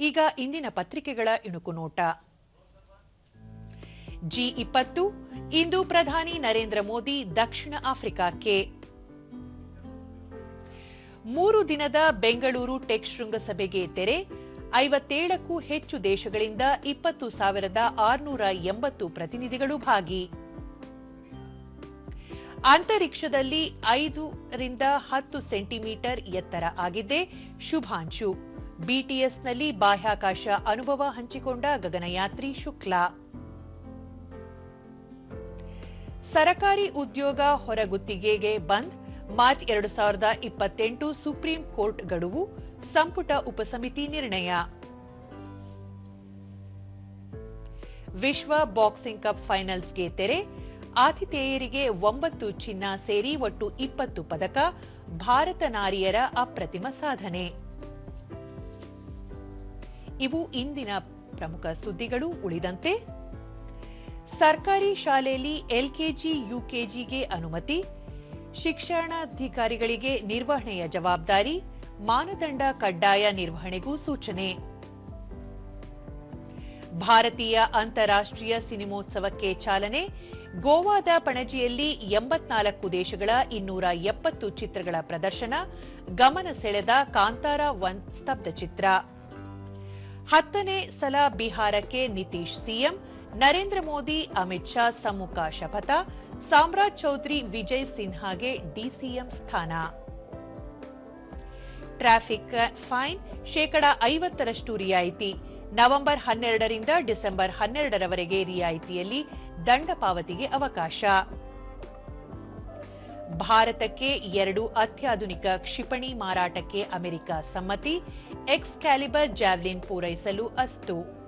ಈಗ ಇಂದಿನ ಪತ್ರಿಕೆಗಳ ಇಣುಕು ನೋಟ. ಜಿ ಇಪ್ಪತ್ತು, ಇಂದು ಪ್ರಧಾನಿ ನರೇಂದ್ರ ಮೋದಿ, ದಕ್ಷಿಣ ಆಫ್ರಿಕಾಕ್ಕೆ. ಮೂರು ದಿನದ ಬೆಂಗಳೂರು ಟೆಕ್ ಶೃಂಗಸಭೆಗೆ ತೆರೆ, ಐವತ್ತೇಳಕ್ಕೂ ಹೆಚ್ಚು ದೇಶಗಳಿಂದ ಇಪ್ಪತ್ತು ಸಾವಿರದ ಆರುನೂರ ಎಂಬತ್ತು ಪ್ರತಿನಿಧಿಗಳು ಭಾಗಿ. ಅಂತರಿಕ್ಷದಲ್ಲಿ ಐದರಿಂದ ಹತ್ತು ಸೆಂಟಿಮೀಟರ್ ಎತ್ತರ ಆಗಿದ್ದೆ ಶುಭಾಂಶು. ಬಿಟಿಎಸ್ನಲ್ಲಿ ಬಾಹ್ಯಾಕಾಶ ಅನುಭವ ಹಂಚಿಕೊಂಡ ಗಗನಯಾತ್ರಿ ಶುಕ್ಲಾ. ಸರಕಾರಿ ಉದ್ಯೋಗ ಹೊರಗುತ್ತಿಗೆಗೆ ಬಂದ್ ಮಾರ್ಚ್ ಎರಡು ಸಾವಿರದ ಇಪ್ಪತ್ತೆಂಟು ಸುಪ್ರೀಂ ಕೋರ್ಟ್ ಗಡುವು, ಸಂಪುಟ ಉಪಸಮಿತಿ ನಿರ್ಣಯ. ವಿಶ್ವ ಬಾಕ್ಸಿಂಗ್ ಕಪ್ ಫೈನಲ್ಸ್ಗೆ ತೆರೆ, ಆತಿಥೇಯರಿಗೆ ಒಂಬತ್ತು ಚಿನ್ನ ಸೇರಿ ಒಟ್ಟು ಇಪ್ಪತ್ತು ಪದಕ, ಭಾರತ ನಾರಿಯರ ಅಪ್ರತಿಮ ಸಾಧನೆ. ಇವು ಇಂದಿನ ಪ್ರಮುಖ ಸುದ್ದಿಗಳು ಉಳಿದಂತೆ, ಸರ್ಕಾರಿ ಶಾಲೆಯಲ್ಲಿ ಎಲ್ಕೆಜಿ, ಯುಕೆಜಿಗೆ ಅನುಮತಿ, ಶಿಕ್ಷಣಾಧಿಕಾರಿಗಳಿಗೆ ನಿರ್ವಹಣೆಯ ಜವಾಬ್ದಾರಿ, ಮಾನದಂಡ ಕಡ್ಡಾಯ ನಿರ್ವಹಣೆಗೂ ಸೂಚನೆ. ಭಾರತೀಯ ಅಂತಾರಾಷ್ಟ್ರೀಯ ಸಿನಿಮೋತ್ಸವಕ್ಕೆ ಚಾಲನೆ, ಗೋವಾದ ಪಣಜಿಯಲ್ಲಿ ಎಂಬತ್ನಾಲ್ಕು ದೇಶಗಳ ಇನ್ನೂರ ಎಪ್ಪತ್ತು ಚಿತ್ರಗಳ ಪ್ರದರ್ಶನ, ಗಮನ ಸೆಳೆದ ಕಾಂತಾರ ಒನ್ ಸ್ತಬ್ಧಚಿತ್ರ ಹತ್ತನೇ ಸಲ ಬಿಹಾರಕ್ಕೆ ನಿತೀಶ್ ಸಿಎಂ, ನರೇಂದ್ರ ಮೋದಿ, ಅಮಿತ್ ಶಾ, ಸಮ್ಮುಖ ಶಪಥ, ಸಾಮ್ರಾಜ್ ಚೌಧರಿ ವಿಜಯ್ ಸಿನ್ಹಾಗೆ ಡಿಸಿಎಂ ಸ್ಥಾನ. ಟ್ರಾಫಿಕ್ ಫೈನ್ ಶೇಕಡ ಐವತ್ತರಷ್ಟು ರಿಯಾಯಿತಿ. ನವೆಂಬರ್ ಹನ್ನೆರಡರಿಂದ ಡಿಸೆಂಬರ್ ಹನ್ನೆರಡರವರೆಗೆ ರಿಯಾಯಿತಿಯಲ್ಲಿ ದಂಡ ಪಾವತಿಗೆ ಅವಕಾಶ. ಭಾರತಕ್ಕೆ ಎರಡು ಅತ್ಯಾಧುನಿಕ ಕ್ಷಿಪಣಿ ಮಾರಾಟಕ್ಕೆ ಅಮೆರಿಕ ಸಮ್ಮತಿ ಎಕ್ಸ್ ಕ್ಯಾಲಿಬರ್ ಜಾವ್ಲಿನ್ ಪೂರೈಸಲು ಅಸ್ತು.